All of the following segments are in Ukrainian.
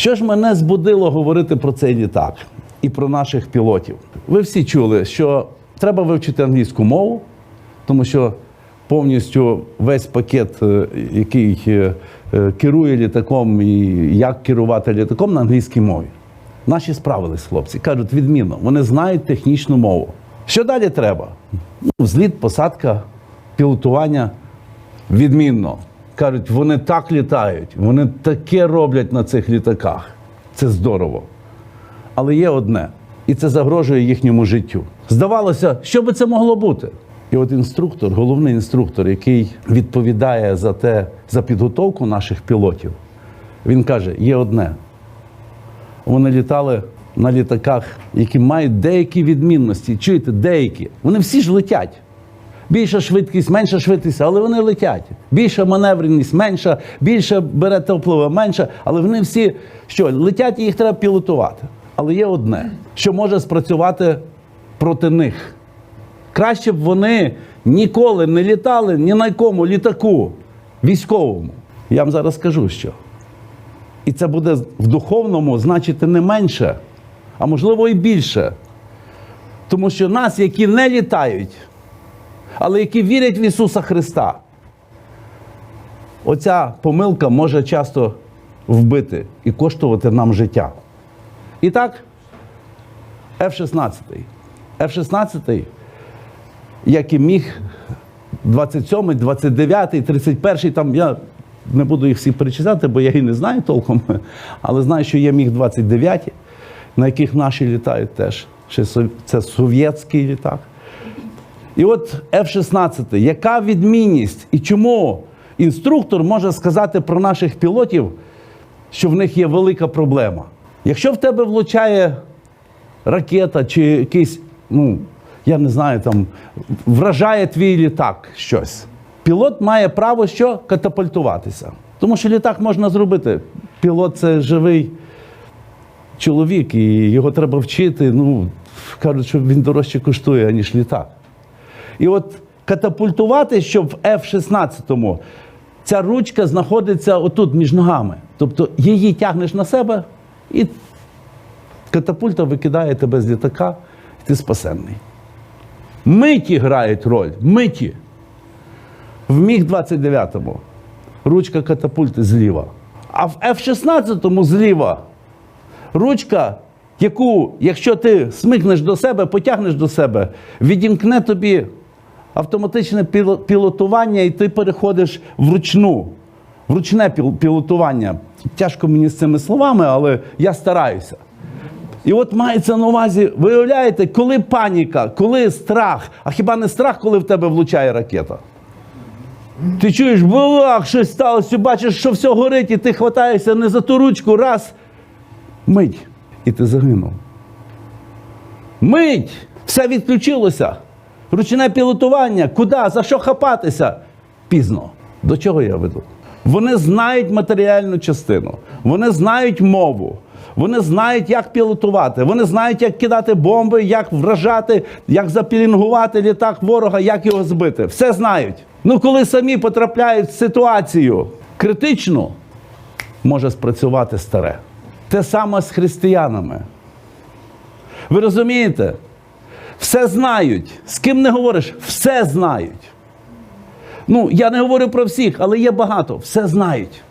Що ж мене збудило говорити про цей літак і про наших пілотів? Ви всі чули, що треба вивчити англійську мову, тому що повністю весь пакет, е, який е, е, керує літаком і як керувати літаком на англійській мові. Наші справились, хлопці. Кажуть, відмінно, вони знають технічну мову. Що далі треба? Ну, Взліт, посадка, пілотування відмінно. Кажуть, вони так літають, вони таке роблять на цих літаках. Це здорово. Але є одне, і це загрожує їхньому життю. Здавалося, що би це могло бути? І от інструктор, головний інструктор, який відповідає за те, за підготовку наших пілотів, він каже: є одне. Вони літали на літаках, які мають деякі відмінності. Чуєте, деякі. Вони всі ж летять. Більша швидкість, менша швидкість, але вони летять. Більша маневреність, менша, більше бере топливо, менша. Але вони всі що, летять і їх треба пілотувати. Але є одне, що може спрацювати проти них. Краще б вони ніколи не літали ні на якому літаку військовому. Я вам зараз скажу, що. І це буде в духовному значити не менше, а можливо і більше. Тому що нас, які не літають, але які вірять в Ісуса Христа, оця помилка може часто вбити і коштувати нам життя. І так, F-16. F-16, як і міг 27, 29, 31, там я не буду їх всі перечисляти, бо я і не знаю толком, але знаю, що є міг 29, на яких наші літають теж. Це совєтський літак. І от F-16, яка відмінність і чому інструктор може сказати про наших пілотів, що в них є велика проблема? Якщо в тебе влучає ракета чи якийсь, ну, я не знаю, там вражає твій літак щось. Пілот має право що? Катапультуватися. Тому що літак можна зробити. Пілот це живий чоловік, і його треба вчити. Ну, кажуть, що він дорожче коштує, ніж літак. І от катапультувати, щоб в F-16 ця ручка знаходиться отут між ногами. Тобто її тягнеш на себе і катапульта викидає тебе з літака, і ти спасенний. Миті грають роль, миті. В Міг-29 ручка катапульти зліва. А в F-16 зліва ручка, яку, якщо ти смикнеш до себе, потягнеш до себе, відімкне тобі автоматичне пілотування, і ти переходиш в ручну, в ручне піл- пілотування. Тяжко мені з цими словами, але я стараюся. І от мається на увазі, виявляєте, коли паніка, коли страх, а хіба не страх, коли в тебе влучає ракета? Ти чуєш, булах, щось сталося, бачиш, що все горить, і ти хватаєшся не за ту ручку, раз, мить, і ти загинув. Мить! Все відключилося. Ручне пілотування. Куди? За що хапатися? Пізно. До чого я веду? Вони знають матеріальну частину, вони знають мову, вони знають, як пілотувати, вони знають, як кидати бомби, як вражати, як запілінгувати літак ворога, як його збити. Все знають. Ну, коли самі потрапляють в ситуацію критичну, може спрацювати старе. Те саме з християнами. Ви розумієте? Все знають. З ким не говориш, все знають. Ну, я не говорю про всіх, але є багато. Все знають.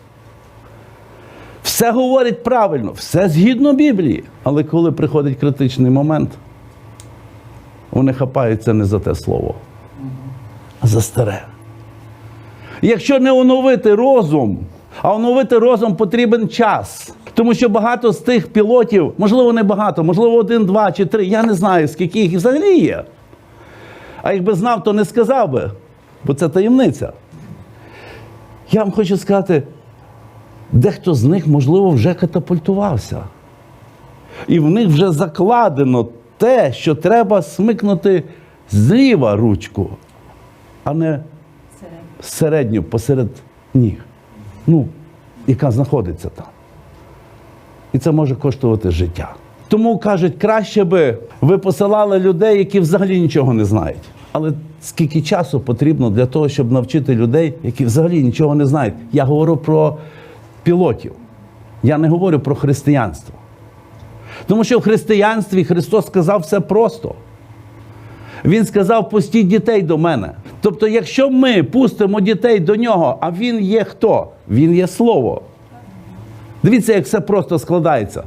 Все говорять правильно, все згідно Біблії. Але коли приходить критичний момент, вони хапаються не за те слово, а за старе. Якщо не оновити розум, а оновити розум потрібен час. Тому що багато з тих пілотів, можливо, не багато, можливо, один, два чи три, я не знаю, скільки їх взагалі є. А якби знав, то не сказав би, бо це таємниця. Я вам хочу сказати, дехто з них, можливо, вже катапультувався. І в них вже закладено те, що треба смикнути зліва ручку, а не середню посеред ніг. Ну, яка знаходиться там. І це може коштувати життя. Тому кажуть, краще би ви посилали людей, які взагалі нічого не знають. Але скільки часу потрібно для того, щоб навчити людей, які взагалі нічого не знають. Я говорю про пілотів. Я не говорю про християнство. Тому що в християнстві Христос сказав все просто. Він сказав: пустіть дітей до мене. Тобто, якщо ми пустимо дітей до нього, а він є хто? Він є слово. Дивіться, як все просто складається.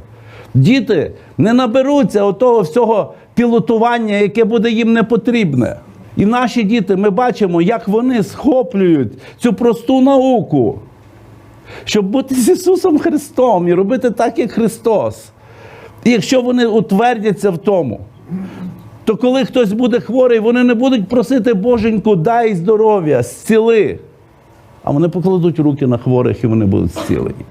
Діти не наберуться отого всього пілотування, яке буде їм не потрібне. І наші діти, ми бачимо, як вони схоплюють цю просту науку, щоб бути з Ісусом Христом і робити так, як Христос. І якщо вони утвердяться в тому, то коли хтось буде хворий, вони не будуть просити Боженьку, дай здоров'я, зціли. А вони покладуть руки на хворих і вони будуть зцілені.